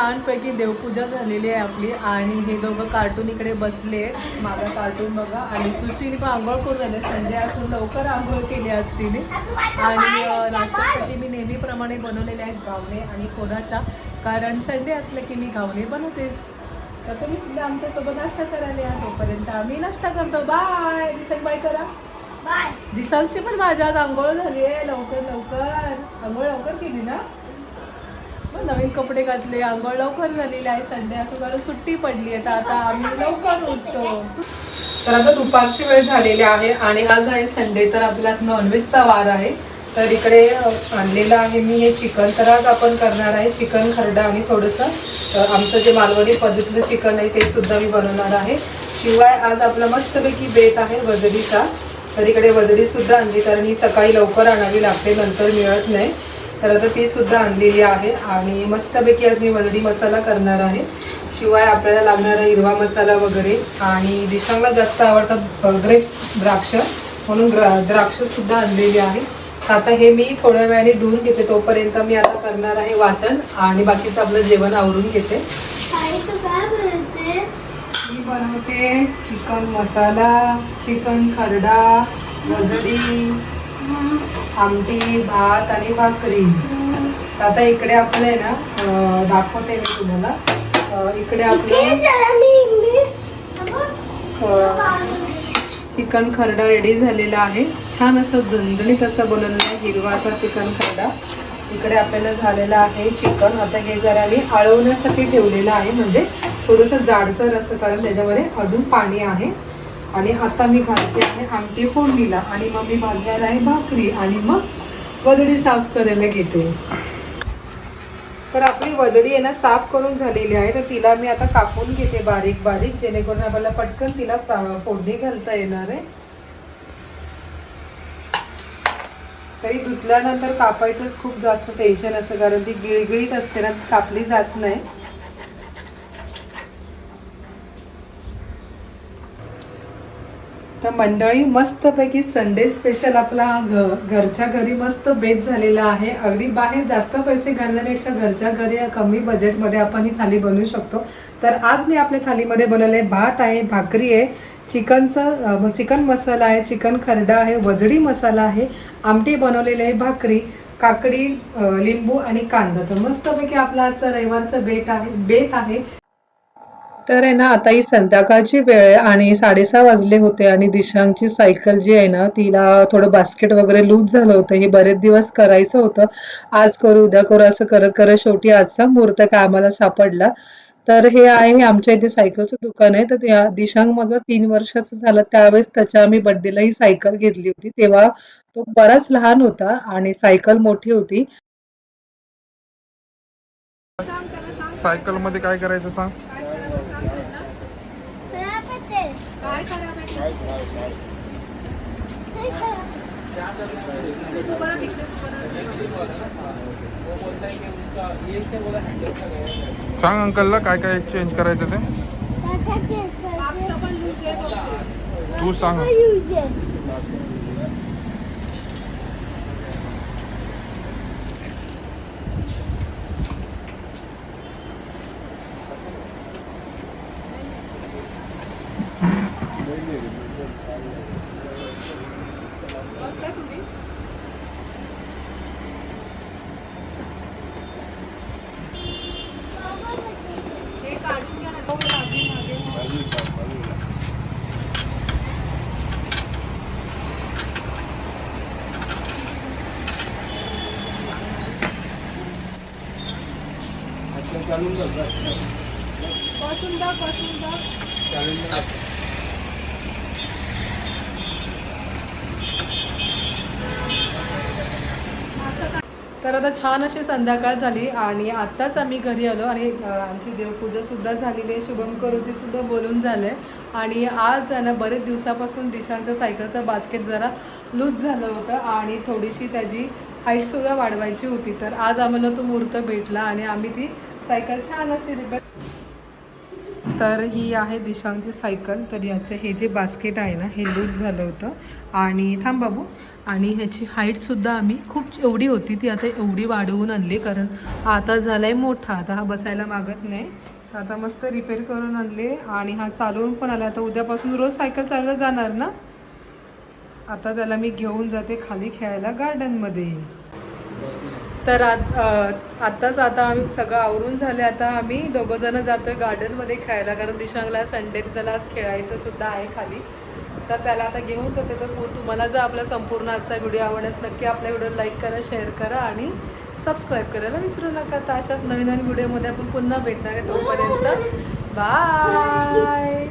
मस्तपैकी देवपूजा झालेली आहे आपली आणि हे दोघं कार्टून इकडे बसले. माझा कार्टून बघा. आणि सृष्टीने पण आंघोळ करून झाले संडे असून लवकर आंघोळ केली आज तिने. आणि नाश्त्यासाठी मी नेहमीप्रमाणे बनवलेले आहेत गावणे आणि कोणाच्या कारण संडे असलं की मी गावणे बनवतेच. तर तुम्ही सुद्धा आमच्यासोबत नाश्ता करायला या तोपर्यंत. आम्ही नाश्ता करतो. बाय दिसक बाय करा. बाय दिसांची पण माझ्या आज आंघोळ झाली आहे. लवकर लवकर. आंघोळ लवकर केली ना? मग नवीन कपडे घातले आंघोळ लवकर झालेली आहे संडे असं कारण सुट्टी पडली आहे. तर आता आम्ही लवकर उठतो. तर आता दुपारची वेळ झालेली आहे आणि आज आहे संडे तर आपला नॉनव्हेजचा वार आहे. तर इकडे आणलेलं आहे मी हे चिकन. तर आज आपण करणार आहे चिकन खरडा आणि थोडंसं आमचं जे मालवणी पद्धतीचं चिकन आहे ते सुद्धा मी बनवणार आहे. शिवाय आज आपला मस्तपैकी बेत आहे वजडीचा. तर इकडे वजडीसुद्धा आणली कारण ही सकाळी लवकर आणावी लागते नंतर मिळत नाही. तर आता ती सुद्धा आणलेली आहे आणि मस्तपैकी आज मी वजडी मसाला करणार आहे. शिवाय आपल्याला लागणारा हिरवा मसाला वगैरे आणि दिशांना जास्त आवडतात ग्रेप्स द्राक्ष. म्हणून द्रा द्राक्षसुद्धा आणलेली आहे. आता हे मी थोड्या वेळाने धुवून घेते तोपर्यंत मी आता करणार आहे वाटण आणि बाकीचं आपलं जेवण आवरून घेते. मी बनवते चिकन मसाला चिकन खरडा वजडी. आमटी भात आणि भाकरी. आता इकडे आपलं आहे ना दाखवते मी तुम्हाला. इकडे आपलं चिकन खरडा रेडी झालेला आहे. छान असं झणझणीत असं बनवलेलं आहे हिरवा असा चिकन खरडा. इकडे आपल्याला झालेला आहे चिकन. आता हे जरा मी आळवण्यासाठी ठेवलेलं आहे. म्हणजे थोडंसं जाडसर असं कारण त्याच्यामध्ये अजून पाणी आहे. आणि आता मी घालते आहे आमटी फोडणीला. आणि मग मी भाजणार आहे भाकरी. आणि मग वजडी साफ करायला घेते. तर आपली वजडी आहे ना साफ करून झालेली आहे. तर तिला मी आता कापून घेते बारीक बारीक जेणेकरून आपल्याला पटकन तिला फोडणी घालता येणार आहे. तरी धुतल्यानंतर कापायचंच खूप जास्त टेन्शन असं कारण ती गिळगिळीत असते ना कापली जात नाही. तर मंडळी मस्तपैकी संडे स्पेशल आपला घ घरच्या घरी मस्त बेत झालेला आहे. अगदी बाहेर जास्त पैसे घालण्यापेक्षा घरच्या घरी कमी बजेटमध्ये आपण ही थाली बनवू शकतो. तर आज मी आपल्या थालीमध्ये बनवले भात आहे भाकरी आहे चिकनचं चिकन मसाला आहे चिकन खरडा आहे वजडी मसाला आहे आमटी बनवलेली आहे भाकरी काकडी लिंबू आणि कांदा. तर मस्तपैकी आपला आजचा रविवारचं बेट आहे बेत आहे. तर आहे ना आता ही संध्याकाळची वेळ आहे आणि साडेसहा वाजले होते आणि दिशांची सायकल जी आहे ना तिला थोडं बास्केट वगैरे लूज झालं होतं. हे बरेच दिवस करायचं होतं. आज करू उद्या करू असं करत करत शेवटी आजचा मुहूर्त काय आम्हाला सापडला. तर हे आहे आमच्या इथे सायकलचं दुकान आहे. तर त्या दिशांग माझं तीन वर्षाचं झालं. त्यावेळेस त्याच्या आम्ही बड्डेला ही सायकल घेतली होती. तेव्हा तो बराच लहान होता आणि सायकल मोठी होती. सायकलमध्ये काय करायचं सांग काय सांग अंकलला काय काय चेंज करायचं ते? तू? सांग. तर आता छान अशी संध्याकाळ झाली आणि आत्ताच आम्ही घरी आलो आणि आमची देवपूजा सुद्धा झालेली आहे. शुभम करोती सुद्धा बोलून झालंय आणि आज आहे ना बरेच दिवसापासून दिशांच्या सायकलचं बास्केट जरा लूज झालं होतं आणि थोडीशी त्याची हाईट सुद्धा वाढवायची होती. तर आज आम्हाला तो मुहूर्त भेटला आणि आम्ही ती सायकल छान अशी तर ही आहे दिशांची सायकल तर याचं हे जे बास्केट आहे ना हे लूज झालं होतं. आणि थांब बाबू. आणि ह्याची हाईटसुद्धा आम्ही खूप एवढी होती ती आता एवढी वाढवून आणली. कारण आता झाला आहे मोठा. आता हा बसायला मागत नाही. तर आता मस्त रिपेअर करून आणले. आणि हा चालवून पण आला. आता उद्यापासून रोज सायकल चालवत जाणार ना? आता त्याला मी घेऊन जाते खाली खेळायला गार्डनमध्ये तर आत- आत्ताच आता आम्ही सगळं आवरून झाले आता आम्ही दोघंजणं जातो जातोय गार्डनमध्ये खेळायला कारण दिशांगला संडे त्याला आज खेळायचं सुद्धा आहे खाली. तर त्याला आता घेऊन जाते तर तुम्हाला जर आपला संपूर्ण आजचा व्हिडिओ आवडल्यास नक्की आपल्या व्हिडिओ लाईक करा शेअर करा आणि सबस्क्राईब करायला विसरू नका. तर अशाच नवीन नवीन व्हिडिओमध्ये आपण पुन्हा भेटणार आहे तोपर्यंत. बाय